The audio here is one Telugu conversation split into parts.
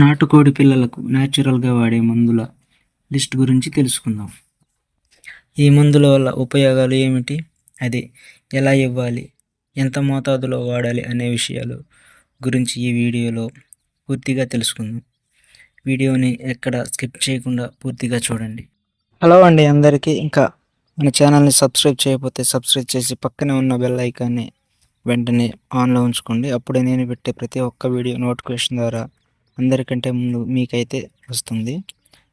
నాటుకోడి పిల్లలకు న్యాచురల్గా వాడే మందుల లిస్ట్ గురించి తెలుసుకుందాం. ఈ మందుల వల్ల ఉపయోగాలు ఏమిటి? అది ఎలా ఇవ్వాలి? ఎంత మోతాదులో వాడాలి అనే విషయాలు గురించి ఈ వీడియోలో పూర్తిగా తెలుసుకుందాం. వీడియోని ఎక్కడ స్కిప్ చేయకుండా పూర్తిగా చూడండి. హలో అండి అందరికీ. ఇంకా మన ఛానల్ని సబ్స్క్రైబ్ చేయకపోతే సబ్స్క్రైబ్ చేసి పక్కనే ఉన్న బెల్ ఐకాన్ని వెంటనే ఆన్లో ఉంచుకోండి. అప్పుడే నేను పెట్టే ప్రతి ఒక్క వీడియో నోటిఫికేషన్ ద్వారా అందరికంటే ముందు మీకైతే వస్తుంది.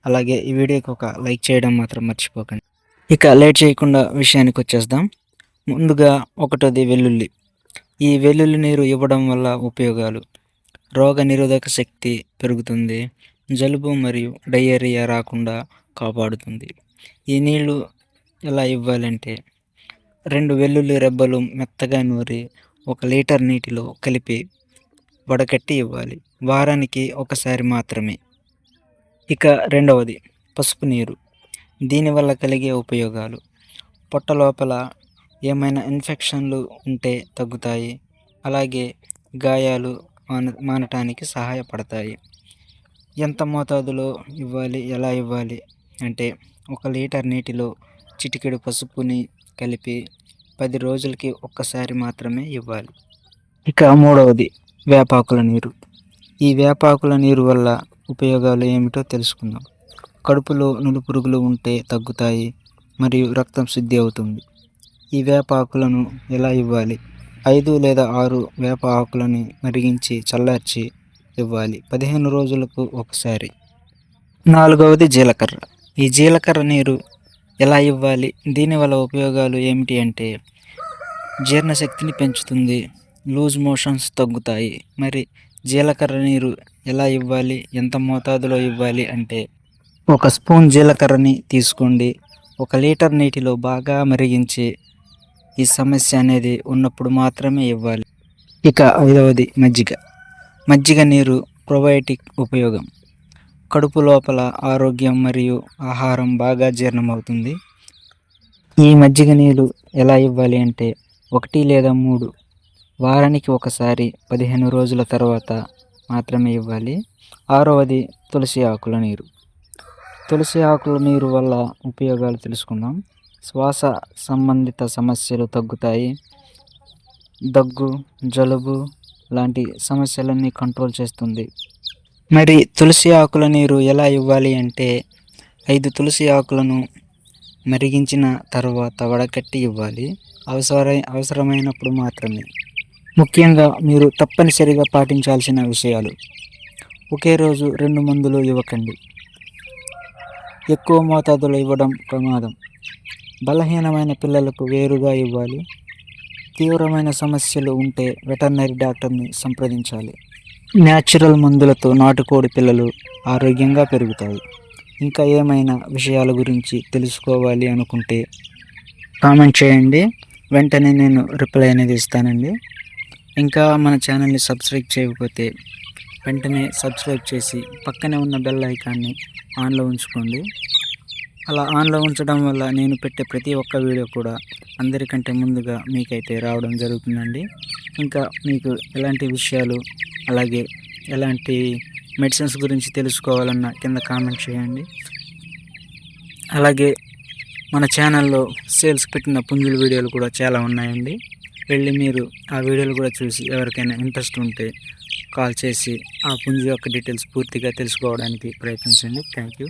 అలాగే ఈ వీడియోకి ఒక లైక్ చేయడం మాత్రం మర్చిపోకండి. ఇక లేట్ చేయకుండా విషయానికి వచ్చేద్దాం. ముందుగా ఒకటోది వెల్లుల్లి. ఈ వెల్లుల్లి నీరు ఇవ్వడం వల్ల ఉపయోగాలు. రోగ నిరోధక శక్తి పెరుగుతుంది. జలుబు మరియు డయేరియా రాకుండా కాపాడుతుంది. ఈ నీళ్ళు ఎలా ఇవ్వాలంటే రెండు వెల్లుల్లి రెబ్బలు మెత్తగా నూరి ఒక లీటర్ నీటిలో కలిపి వడకట్టి ఇవ్వాలి. వారానికి ఒకసారి మాత్రమే. ఇక రెండవది పసుపు నీరు. దీనివల్ల కలిగే ఉపయోగాలు. పొట్ట లోపల ఏమైనా ఇన్ఫెక్షన్లు ఉంటే తగ్గుతాయి. అలాగే గాయాలు మాన మానటానికి సహాయపడతాయి. ఎంత మోతాదులో ఇవ్వాలి ఎలా ఇవ్వాలి అంటే ఒక లీటర్ నీటిలో చిటికెడు పసుపుని కలిపి పది రోజులకి ఒక్కసారి మాత్రమే ఇవ్వాలి. ఇక మూడవది వేపాకుల నీరు. ఈ వేపాకుల నీరు వల్ల ఉపయోగాలు ఏమిటో తెలుసుకుందాం. కడుపులో నులుపురుగులు ఉంటే తగ్గుతాయి మరియు రక్తం శుద్ధి అవుతుంది. ఈ వేపాకులను ఎలా ఇవ్వాలి? ఐదు లేదా ఆరు వేప ఆకులని మరిగించి చల్లార్చి ఇవ్వాలి. పదిహేను రోజులకు ఒకసారి. నాలుగవది జీలకర్ర. ఈ జీలకర్ర నీరు ఎలా ఇవ్వాలి? దీనివల్ల ఉపయోగాలు ఏమిటి అంటే జీర్ణశక్తిని పెంచుతుంది లూజ్ మోషన్స్ తగ్గుతాయి మరి జీలకర్ర నీరు ఎలా ఇవ్వాలి? ఎంత మోతాదులో ఇవ్వాలి అంటే ఒక స్పూన్ జీలకర్రని తీసుకోండి. ఒక లీటర్ నీటిలో బాగా మరిగించి ఈ సమస్య అనేది ఉన్నప్పుడు మాత్రమే ఇవ్వాలి. ఇక ఐదవది మజ్జిగ. మజ్జిగ నీరు ప్రొబయోటిక్ ఉపయోగం. కడుపు లోపల ఆరోగ్యం మరియు ఆహారం బాగా జీర్ణమవుతుంది. ఈ మజ్జిగ నీరు ఎలా ఇవ్వాలి అంటే ఒకటి లేదా మూడు వారానికి ఒకసారి పదిహేను రోజుల తర్వాత మాత్రమే ఇవ్వాలి. ఆరవది తులసి ఆకుల నీరు. తులసి ఆకుల నీరు వల్ల ఉపయోగాలు తెలుసుకుందాం. శ్వాస సంబంధిత సమస్యలు తగ్గుతాయి. దగ్గు జలుబు లాంటి సమస్యలన్నీ కంట్రోల్ చేస్తుంది. మరి తులసి ఆకుల నీరు ఎలా ఇవ్వాలి అంటే ఐదు తులసి ఆకులను మరిగించిన తర్వాత వడకట్టి ఇవ్వాలి. అవసర అవసరమైనప్పుడు మాత్రమే. ముఖ్యంగా మీరు తప్పనిసరిగా పాటించాల్సిన విషయాలు. ఒకే రోజు రెండు మందులు ఇవ్వకండి. ఎక్కువ మోతాదులో ఇవ్వడం ప్రమాదం. బలహీనమైన పిల్లలకు వేరుగా ఇవ్వాలి. తీవ్రమైన సమస్యలు ఉంటే వెటర్నరీ డాక్టర్ని సంప్రదించాలి. న్యాచురల్ మందులతో నాటుకోడి పిల్లలు ఆరోగ్యంగా పెరుగుతాయి. ఇంకా ఏమైనా విషయాల గురించి తెలుసుకోవాలి అనుకుంటే కామెంట్ చేయండి. వెంటనే నేను రిప్లై అనేది ఇస్తానండి. ఇంకా మన ఛానల్ని సబ్స్క్రైబ్ చేయకపోతే వెంటనే సబ్స్క్రైబ్ చేసి పక్కనే ఉన్న బెల్ ఐకాన్ని ఆన్లో ఉంచుకోండి. అలా ఆన్లో ఉంచడం వల్ల నేను పెట్టే ప్రతి ఒక్క వీడియో కూడా అందరికంటే ముందుగా మీకైతే రావడం జరుగుతుందండి. ఇంకా మీకు ఎలాంటి విషయాలు అలాగే ఎలాంటి మెడిసిన్స్ గురించి తెలుసుకోవాలన్నా కింద కామెంట్ చేయండి. అలాగే మన ఛానల్లో సేల్స్ పెట్టిన పుంజుల వీడియోలు కూడా చాలా ఉన్నాయండి. వెళ్ళి మీరు ఆ వీడియోలు కూడా చూసి ఎవరికైనా ఇంట్రెస్ట్ ఉంటే కాల్ చేసి ఆ పుంజు యొక్క డీటెయిల్స్ పూర్తిగా తెలుసుకోవడానికి ప్రయత్నించండి. Thank you